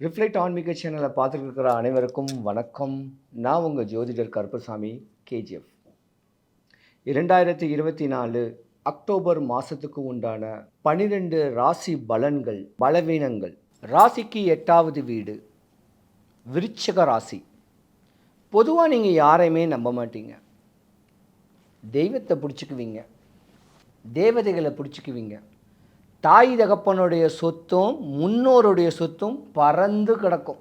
Reflect ஆன்மீக சேனலை பார்த்துருக்கிற அனைவருக்கும் வணக்கம். நான் உங்கள் ஜோதிடர் கருப்பசாமி கேஜிஎஃப் இரண்டாயிரத்தி இருபத்தி நாலு அக்டோபர் மாதத்துக்கு உண்டான பன்னிரெண்டு ராசி பலன்கள் பலவீனங்கள். ராசிக்கு எட்டாவது வீடு விருச்சக ராசி. பொதுவாக நீங்கள் யாரையுமே நம்ப மாட்டீங்க. தெய்வத்தை பிடிச்சிக்குவீங்க. தேவதைகளை பிடிச்சிக்குவீங்க. தாய் தகப்பனுடைய சொத்தும் முன்னோருடைய சொத்தும் பறந்து கிடக்கும்.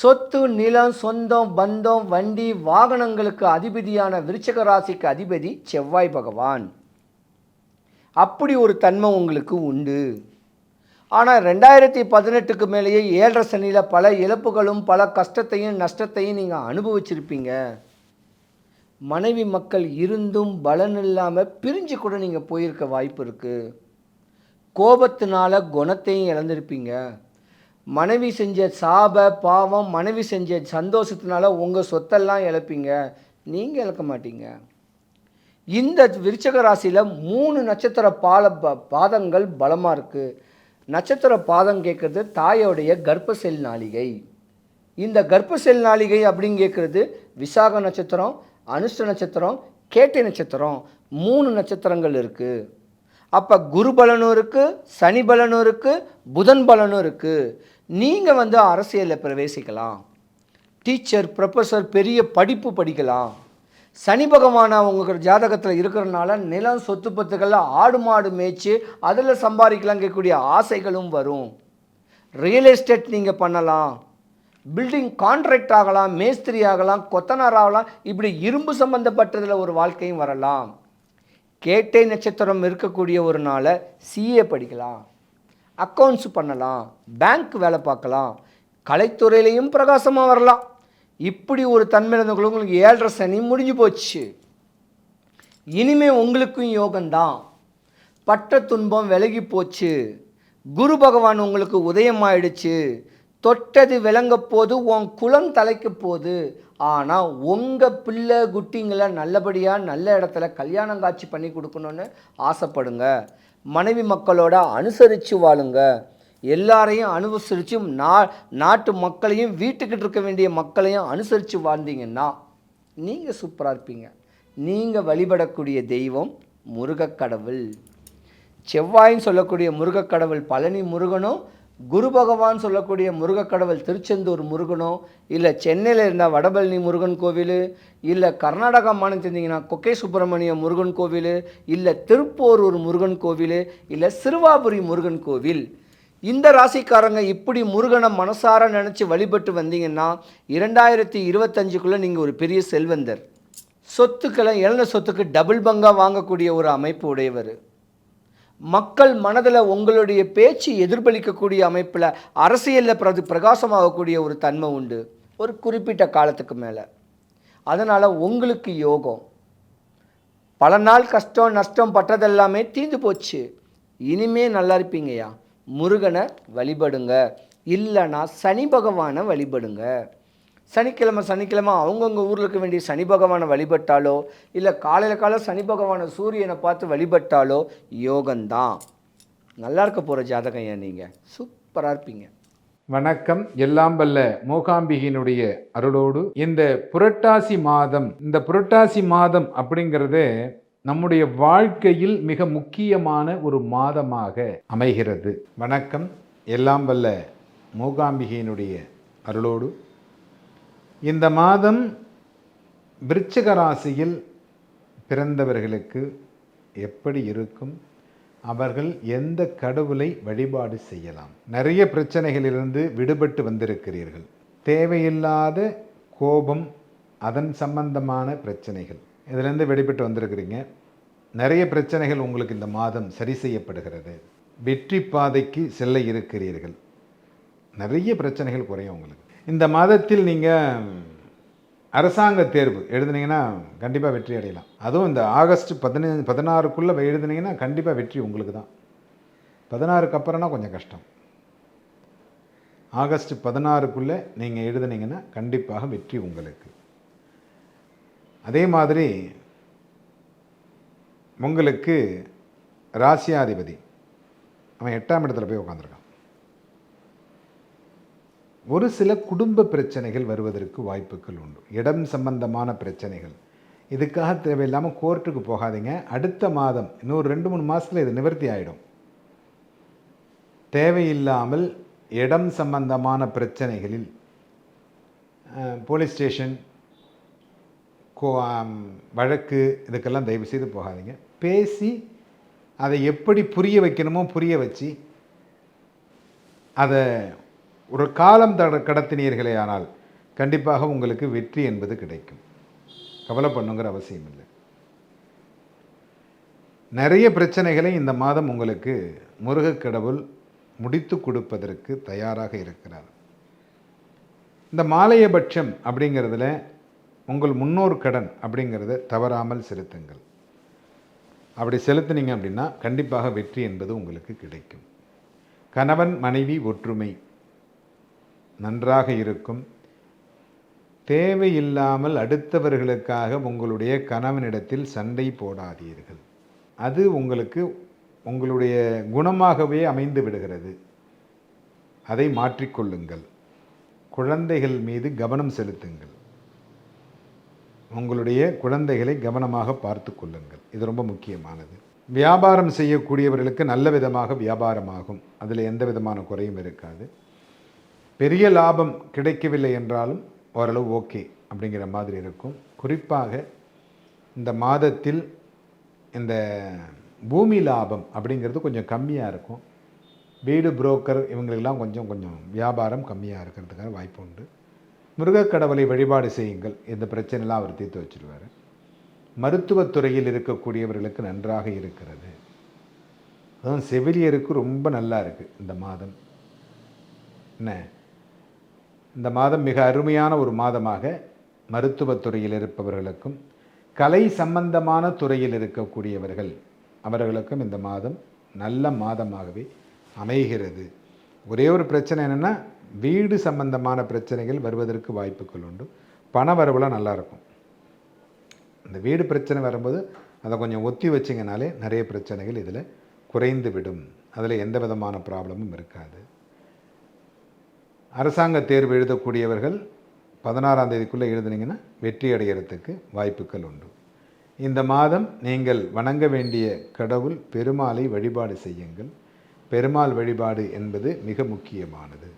சொத்து நிலம் சொந்தம் பந்தம் வண்டி வாகனங்களுக்கு அதிபதியான விருச்சக ராசிக்கு அதிபதி செவ்வாய் பகவான். அப்படி ஒரு தன்மை உங்களுக்கு உண்டு. ஆனால் ரெண்டாயிரத்தி பதினெட்டுக்கு மேலேயே ஏழரை சனியில் பல இழப்புகளும் பல கஷ்டத்தையும் நஷ்டத்தையும் நீங்கள் அனுபவிச்சிருப்பீங்க. மனைவி மக்கள் இருந்தும் பலன் இல்லாமல் பிரிஞ்சு கூட நீங்கள் போயிருக்க வாய்ப்பு இருக்குது கோபத்தினால குணத்தையும் இழந்திருப்பீங்க. மனைவி செஞ்ச சாப பாவம் மனைவி செஞ்ச சந்தோஷத்தினால உங்கள் சொத்தெல்லாம் இழப்பீங்க. நீங்கள் இழக்க மாட்டீங்க. இந்த விருச்சக ராசியில் மூணு நட்சத்திர பால ப- பாதங்கள் பலமாக இருக்குது நட்சத்திர பாதம் கேட்குறது தாயோடைய கர்ப்பசெல் நாளிகை. இந்த கர்ப்ப செல் நாளிகை அப்படின்னு கேட்குறது விசாக நட்சத்திரம் அனுஷ்ட நட்சத்திரம் கேட்டை நட்சத்திரம். மூணு நட்சத்திரங்கள் இருக்குது அப்போ குரு பலனும் இருக்குது சனி பலனும் இருக்குது புதன் பலனும் இருக்குது நீங்கள் வந்து அரசியலில் பிரவேசிக்கலாம். டீச்சர் ப்ரொஃபஸர் பெரிய படிப்பு படிக்கலாம். சனி பகவான் அவங்க ஜாதகத்தில் இருக்கிறனால நிலம் சொத்து பத்துக்களில் ஆடு மாடு மேய்ச்சி அதில் சம்பாதிக்கலாம் கேட்கக்கூடிய ஆசைகளும் வரும். ரியல் எஸ்டேட் நீங்கள் பண்ணலாம். பில்டிங் கான்ட்ராக்ட் ஆகலாம் மேஸ்திரி ஆகலாம் கொத்தனார் ஆகலாம் இப்படி இரும்பு சம்பந்தப்பட்டதில் ஒரு வாழ்க்கையும் வரலாம். கேட்டை நட்சத்திரம் இருக்கக்கூடிய ஒரு நாளை சிஏ படிக்கலாம். அக்கௌண்ட்ஸ் பண்ணலாம். பேங்க் வேலை பார்க்கலாம். கலைத்துறையிலையும் பிரகாசமாக வரலாம். இப்படி ஒரு தன்மையில் இருந்தவங்களும் உங்களுக்கு ஏழரை சனி முடிஞ்சு போச்சு. இனிமே உங்களுக்கும் யோகம்தான். பட்ட துன்பம் விலகி போச்சு. குரு பகவான் உங்களுக்கு உதயமாயிடுச்சு. தொட்டது விளங்க போது உன் குலம் தலைக்க போகுது ஆனால் உங்கள் பிள்ளை குட்டிங்களை நல்லபடியாக நல்ல இடத்துல கல்யாணம் காட்சி பண்ணி கொடுக்கணுன்னு ஆசைப்படுங்க. மனைவி மக்களோட அனுசரித்து வாழுங்க. எல்லாரையும் அனுசரித்து நா நாட்டு மக்களையும் வீட்டுக்கிட்ட இருக்க வேண்டிய மக்களையும் அனுசரித்து வாழ்ந்தீங்கன்னா நீங்கள் சூப்பராக இருப்பீங்க. நீங்கள் வழிபடக்கூடிய தெய்வம் முருகக்கடவுள். செவ்வாயின்னு சொல்லக்கூடிய முருகக்கடவுள் பழனி முருகனும் குரு பகவான் சொல்லக்கூடிய முருகக்கடவுள் திருச்செந்தூர் முருகனோ இல்லை சென்னையில் இருந்தால் வடபழனி முருகன் கோவில் இல்லை கர்நாடகா மாநிலம் இருந்தீங்கன்னா கொக்கை சுப்பிரமணிய முருகன் கோவில் இல்லை திருப்போரூர் முருகன் கோவில் இல்லை சிறுவாபுரி முருகன் கோவில். இந்த ராசிக்காரங்க இப்படி முருகனை மனசார நினச்சி வழிபட்டு வந்தீங்கன்னா இரண்டாயிரத்தி இருபத்தஞ்சுக்குள்ளே நீங்கள் ஒரு பெரிய செல்வந்தர். சொத்துக்களை இழந்த சொத்துக்கு டபுள் பங்கா வாங்கக்கூடிய ஒரு அமைப்பு உடையவர். மக்கள் மனதில் உங்களுடைய பேச்சு எதிர்பலிக்கக்கூடிய அமைப்பில் அரசியலில் பிரது பிரகாசமாகக்கூடிய ஒரு தன்மை உண்டு. ஒரு குறிப்பிட்ட காலத்துக்கு மேலே. அதனால் உங்களுக்கு யோகம். பல நாள் கஷ்டம் நஷ்டம் பட்டதெல்லாமே தீர்ந்து போச்சு. இனிமே நல்லா இருப்பீங்கய்யா. முருகனை வழிபடுங்க. இல்லைன்னா சனி பகவானை வழிபடுங்க. சனிக்கிழமை சனிக்கிழமை அவங்கவுங்க ஊரில் இருக்க வேண்டிய சனி பகவானை வழிபட்டாலோ இல்லை காலையில் காலம் சனி பகவானை சூரியனை பார்த்து வழிபட்டாலோ யோகந்தான் நல்லா இருக்க போகிற ஜாதகம் ஏன் நீங்கள் சூப்பராக இருப்பீங்க. வணக்கம். எல்லாம் வல்ல மூகாம்பிகையினுடைய அருளோடு இந்த புரட்டாசி மாதம் இந்த புரட்டாசி மாதம் அப்படிங்கிறது நம்முடைய வாழ்க்கையில் மிக முக்கியமான ஒரு மாதமாக அமைகிறது. வணக்கம். எல்லாம் வல்ல மூகாம்பிகையினுடைய அருளோடு இந்த மாதம் விருச்சிக ராசியில் பிறந்தவர்களுக்கு எப்படி இருக்கும்? அவர்கள் எந்த கடவுளை வழிபாடு செய்யலாம்? நிறைய பிரச்சனைகளிலிருந்து விடுபட்டு வந்திருக்கிறீர்கள். தேவையில்லாத கோபம் அதன் சம்பந்தமான பிரச்சனைகள். இதிலிருந்து விடுபட்டு வந்திருக்கிறீங்க. நிறைய பிரச்சனைகள் உங்களுக்கு இந்த மாதம் சரி செய்யப்படுகிறது. வெற்றி பாதைக்கு செல்ல இருக்கிறீர்கள். நிறைய பிரச்சனைகள் குறையும் உங்களுக்கு. இந்த மாதத்தில் நீங்கள் அரசாங்க தேர்வு எழுதுனீங்கன்னா கண்டிப்பாக வெற்றி அடையலாம். அதுவும் இந்த ஆகஸ்ட் பதினஞ்சு பதினாறுக்குள்ளே எழுதுனீங்கன்னா கண்டிப்பாக வெற்றி உங்களுக்கு தான். பதினாறுக்கு அப்புறம்னா கொஞ்சம் கஷ்டம். ஆகஸ்ட் பதினாறுக்குள்ளே நீங்கள் எழுதுனீங்கன்னா கண்டிப்பாக வெற்றி உங்களுக்கு. அதே மாதிரி உங்களுக்கு ராசியாதிபதி அவன் எட்டாம் இடத்துல போய் உட்காந்துருக்கான் ஒரு சில குடும்ப பிரச்சனைகள் வருவதற்கு வாய்ப்புகள் உண்டு. இடம் சம்பந்தமான பிரச்சனைகள். இதுக்காக தேவையில்லாமல் கோர்ட்டுக்கு போகாதீங்க. அடுத்த மாதம் இன்னொரு ரெண்டு மூணு மாதத்தில் இது நிவர்த்தி ஆகிடும் தேவையில்லாமல் இடம் சம்பந்தமான பிரச்சனைகளில் போலீஸ் ஸ்டேஷன் கோ வழக்கு இதுக்கெல்லாம் தயவு செய்து போகாதீங்க. பேசி அதை எப்படி புரிய வைக்கணுமோ புரிய வச்சு அதை ஒரு காலம் தட கடத்தினீர்களே ஆனால் கண்டிப்பாக உங்களுக்கு வெற்றி என்பது கிடைக்கும். கவலை பண்ணுங்கிற அவசியம் இல்லை. நிறைய பிரச்சனைகளை இந்த மாதம் உங்களுக்கு முருகக் கடவுள் முடித்து கொடுப்பதற்கு தயாராக இருக்கிறார். இந்த மாலையபட்சம் அப்படிங்கிறதுல உங்கள் முன்னோர் கடன் அப்படிங்கிறத தவறாமல் செலுத்துங்கள். அப்படி செலுத்துனீங்க அப்படின்னா கண்டிப்பாக வெற்றி என்பது உங்களுக்கு கிடைக்கும். கணவன் மனைவி ஒற்றுமை நன்றாக இருக்கும். தேவையில்லாமல் அடுத்தவர்களுக்காக உங்களுடைய கணவனிடத்தில் சண்டை போடாதீர்கள். அது உங்களுக்கு உங்களுடைய குணமாகவே அமைந்து விடுகிறது. அதை மாற்றிக்கொள்ளுங்கள். குழந்தைகள் மீது கவனம் செலுத்துங்கள். உங்களுடைய குழந்தைகளை கவனமாக பார்த்து கொள்ளுங்கள். இது ரொம்ப முக்கியமானது. வியாபாரம் செய்யக்கூடியவர்களுக்கு நல்ல விதமாக வியாபாரமாகும். அதில் எந்த விதமான குறையும் இருக்காது. பெரிய லாபம் கிடைக்கவில்லை என்றாலும் ஓரளவு ஓகே அப்படிங்கிற மாதிரி இருக்கும். குறிப்பாக இந்த மாதத்தில் இந்த பூமி லாபம் அப்படிங்கிறது கொஞ்சம் கம்மியாக இருக்கும். வீடு புரோக்கர் இவங்களுக்கெல்லாம் கொஞ்சம் கொஞ்சம் வியாபாரம் கம்மியாக இருக்கிறதுக்கான வாய்ப்பு உண்டு. முருகக் கடவுளை வழிபாடு செய்யுங்கள். இந்த பிரச்சனைலாம் அவர் தீர்த்து வச்சிருவார். மருத்துவத்துறையில் இருக்கக்கூடியவர்களுக்கு நன்றாக இருக்கிறது. அதுவும் செவிலியருக்கு ரொம்ப நல்லா இருக்குது இந்த மாதம். என்ன? இந்த மாதம் மிக அருமையான ஒரு மாதமாக மருத்துவத்துறையில் இருப்பவர்களுக்கும் கலை சம்பந்தமான துறையில் இருக்கக்கூடியவர்கள் அவர்களுக்கும் இந்த மாதம் நல்ல மாதமாகவே அமைகிறது. ஒரே ஒரு பிரச்சனை என்னென்னா வீடு சம்பந்தமான பிரச்சனைகள் வருவதற்கு வாய்ப்புகள் உண்டு. பண வரவுலாம் நல்லாயிருக்கும் இந்த வீடு பிரச்சனை வரும்போது அதை கொஞ்சம் ஒத்தி வச்சிங்கனாலே நிறைய பிரச்சனைகள் இதில் குறைந்து விடும். அதில் எந்த விதமான ப்ராப்ளமும் இருக்காது. அரசாங்க தேர்வு எழுதக்கூடியவர்கள் பதினாறாம் தேதிக்குள்ளே எழுதுனீங்கன்னா வெற்றி அடைகிறதுக்கு வாய்ப்புகள் உண்டு. இந்த மாதம் நீங்கள் வணங்க வேண்டிய கடவுள் பெருமாளை வழிபாடு செய்யுங்கள். பெருமாள் வழிபாடு என்பது மிக முக்கியமானது.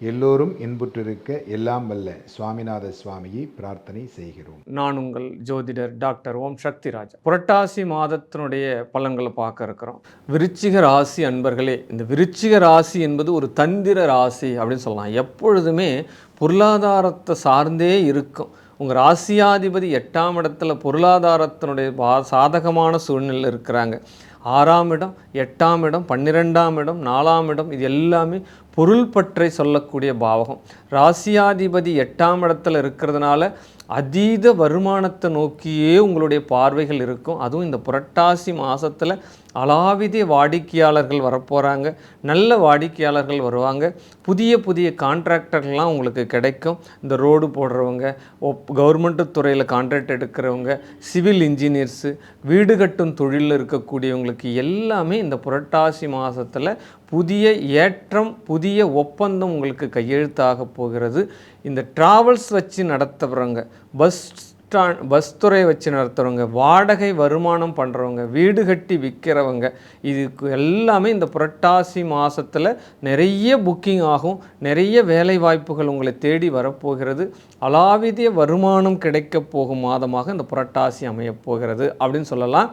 எல்லோரும் இன்புற்றிருக்க எல்லாம் வல்ல சுவாமிநாத சுவாமியை பிரார்த்தனை செய்கிறோம். நான் உங்கள் ஜோதிடர் டாக்டர் ஓம் சக்திராஜ். புரட்டாசி மாதத்தினுடைய பலன்களை பார்க்க இருக்கிறோம். விருச்சிக ராசி அன்பர்களே இந்த விருச்சிக ராசி என்பது ஒரு தந்திர ராசி அப்படின்னு சொல்லலாம். எப்பொழுதுமே பொருளாதாரத்தை சார்ந்தே இருக்கும். உங்கள் ராசியாதிபதி எட்டாம் இடத்துல பொருளாதாரத்தினுடைய பா- சாதகமான சூழ்நிலை இருக்கிறாங்க. ஆறாம் இடம் எட்டாம் இடம் பன்னிரெண்டாம் இடம் நாலாம் இடம் இது எல்லாமே பொருள் பற்றை சொல்லக்கூடிய பாவகம். ராசியாதிபதி எட்டாம் இடத்துல இருக்கிறதுனால அதீத வருமானத்தை நோக்கியே உங்களுடைய பார்வைகள் இருக்கும். அதுவும் இந்த புரட்டாசி மாதத்தில் அலாவித வாடிக்கையாளர்கள் வரப்போகிறாங்க நல்ல வாடிக்கையாளர்கள் வருவாங்க. புதிய புதிய கான்ட்ராக்டர்லாம் உங்களுக்கு கிடைக்கும். இந்த ரோடு போடுறவங்க ஒப் கவர்மெண்ட் துறையில் கான்ட்ராக்ட் எடுக்கிறவங்க சிவில் இன்ஜினியர்ஸு வீடு கட்டும் தொழிலில் இருக்கக்கூடியவங்களுக்கு எல்லாமே இந்த புரட்டாசி மாதத்தில் புதிய ஏற்றம் புதிய ஒப்பந்தம் உங்களுக்கு கையெழுத்தாக போகிறது. இந்த டிராவல்ஸ் வச்சு நடத்துகிறவங்க பஸ் ஸ்டாண்ட் பஸ் துறை வச்சு நடத்துகிறவங்க வாடகை வருமானம் பண்ணுறவங்க வீடு கட்டி விற்கிறவங்க இதுக்கு எல்லாமே இந்த புரட்டாசி மாதத்தில் நிறைய புக்கிங் ஆகும். நிறைய வேலை வாய்ப்புகள் உங்களை தேடி வரப்போகிறது. அலாவிதிய வருமானம் கிடைக்கப் போகும் மாதமாக இந்த புரட்டாசி அமையப்போகிறது அப்படின்னு சொல்லலாம்.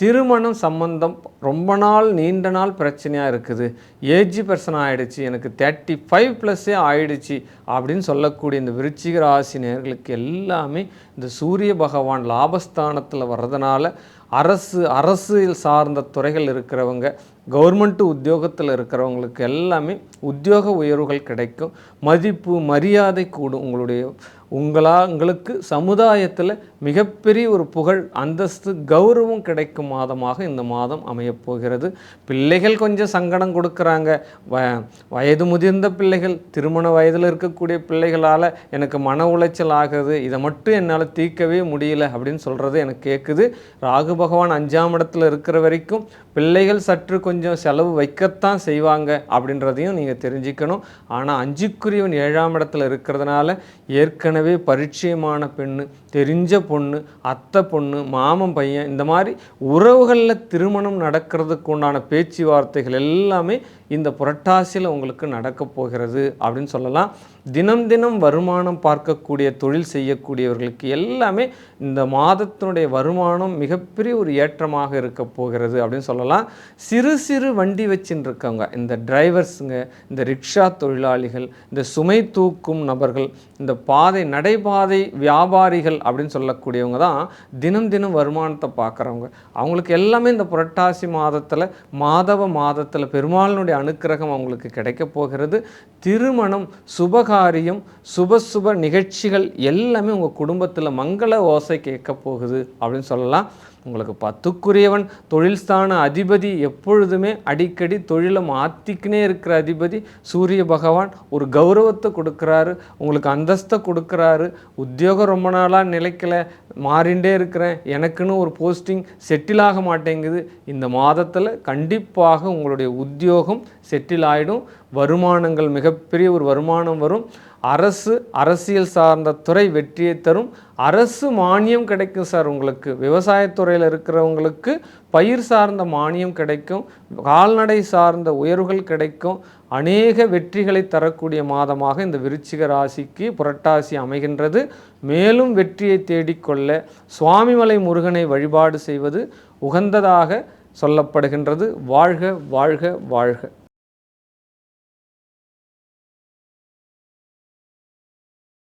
திருமணம் சம்பந்தம் ரொம்ப நாள் நீண்ட நாள் பிரச்சனையாக இருக்குது. ஏஜ் பர்சன் ஆகிடுச்சு எனக்கு தேர்ட்டி ஃபைவ் ப்ளஸ்ஸே ஆயிடுச்சு அப்படின்னு சொல்லக்கூடிய இந்த விருச்சிக ராசி நேர்களுக்கு எல்லாமே இந்த சூரிய பகவான் லாபஸ்தானத்தில் வர்றதுனால அரசு அரசியல் சார்ந்த துறைகள் இருக்கிறவங்க கவர்மெண்ட்டு உத்தியோகத்தில் இருக்கிறவங்களுக்கு எல்லாமே உத்தியோக உயர்வுகள் கிடைக்கும். மதிப்பு மரியாதை கூடும் உங்களுடைய உங்களா உங்களுக்கு சமுதாயத்தில் மிகப்பெரிய ஒரு புகழ் அந்தஸ்து கௌரவம் கிடைக்கும் மாதமாக இந்த மாதம் அமையப்போகிறது பிள்ளைகள் கொஞ்சம் சங்கடம் கொடுக்குறாங்க. வ வயது முதிர்ந்த பிள்ளைகள் திருமண வயதில் இருக்கக்கூடிய பிள்ளைகளால் எனக்கு மன உளைச்சல் ஆகுது. இதை மட்டும் என்னால் தீர்க்கவே முடியல அப்படின்னு சொல்கிறது எனக்கு கேட்குது ராகு பகவான் அஞ்சாம் இடத்துல இருக்கிற வரைக்கும் பிள்ளைகள் சற்று கொஞ்சம் செலவு வைக்கத்தான் செய்வாங்க அப்படின்றதையும் நீங்கள் தெரிஞ்சுக்கணும். ஆனால் அஞ்சுக்குரியவன் ஏழாம் இடத்துல இருக்கிறதுனால ஏற்கனவே பரிச்சயமான பெண்ணு தெரிஞ்ச பொண்ணு அத்தை பொண்ணு மாமன் பையன் இந்த மாதிரி உறவுகளில் திருமணம் நடக்கிறதுக்கு உண்டான பேச்சுவார்த்தைகள் எல்லாமே இந்த புரட்டாசியில் உங்களுக்கு நடக்கப் போகிறது அப்படின்னு சொல்லலாம். தினம் தினம் வருமானம் பார்க்கக்கூடிய தொழில் செய்யக்கூடியவர்களுக்கு எல்லாமே இந்த மாதத்தினுடைய வருமானம் மிகப்பெரிய ஒரு ஏற்றமாக இருக்க போகிறது அப்படின்னு சொல்லலாம். சிறு சிறு வண்டி வச்சுன்னு இருக்கவங்க இந்த டிரைவர்ஸுங்க இந்த ரிக்ஷா தொழிலாளிகள் இந்த சுமை தூக்கும் நபர்கள் இந்த பாதை நடைபாதை வியாபாரிகள் அப்படின்னு சொல்லக்கூடியவங்க தான் தினம் தினம் வருமானத்தை பார்க்குறவங்க. அவங்களுக்கு எல்லாமே இந்த புரட்டாசி மாதத்தில் மாதவ மாதத்தில் பெருமாளினுடைய அனுக்கிரகம் அவங்களுக்கு கிடைக்க போகிறது. திருமணம் சுபகாரியம் சுப சுப நிகழ்ச்சிகள் எல்லாமே உங்கள் குடும்பத்தில் மங்கள ஓசை கேட்க போகுது அப்படின்னு சொல்லலாம். உங்களுக்கு பத்துக்குரியவன் தொழில் ஸ்தான அதிபதி எப்பொழுதுமே அடிக்கடி தொழிலை மாற்றிக்கினே இருக்கிற அதிபதி சூரிய பகவான் ஒரு கௌரவத்தை கொடுக்குறாரு உங்களுக்கு அந்தஸ்தை கொடுக்குறாரு உத்தியோகம் ரொம்ப நாளாக நிலைக்கல மாறிண்டே இருக்கிறேன். எனக்குன்னு ஒரு போஸ்டிங் செட்டில் ஆக மாட்டேங்குது. இந்த மாதத்தில் கண்டிப்பாக உங்களுடைய உத்தியோகம் செட்டில் ஆகிடும் வருமானங்கள் மிகப்பெரிய ஒரு வருமானம் வரும். அரசு அரசியல் சார்ந்த துறை வெற்றியை தரும். அரசு மானியம் கிடைக்கும் சார் உங்களுக்கு. விவசாயத்துறையில் இருக்கிறவங்களுக்கு பயிர் சார்ந்த மானியம் கிடைக்கும் கால்நடை சார்ந்த உயர்வுகள் கிடைக்கும். அநேக வெற்றிகளை தரக்கூடிய மாதமாக இந்த விருச்சிக ராசிக்கு புரட்டாசி அமைகின்றது. மேலும் வெற்றியை தேடிக்கொள்ள சுவாமிமலை முருகனை வழிபாடு செய்வது உகந்ததாக சொல்லப்படுகின்றது. வாழ்க வாழ்க வாழ்க.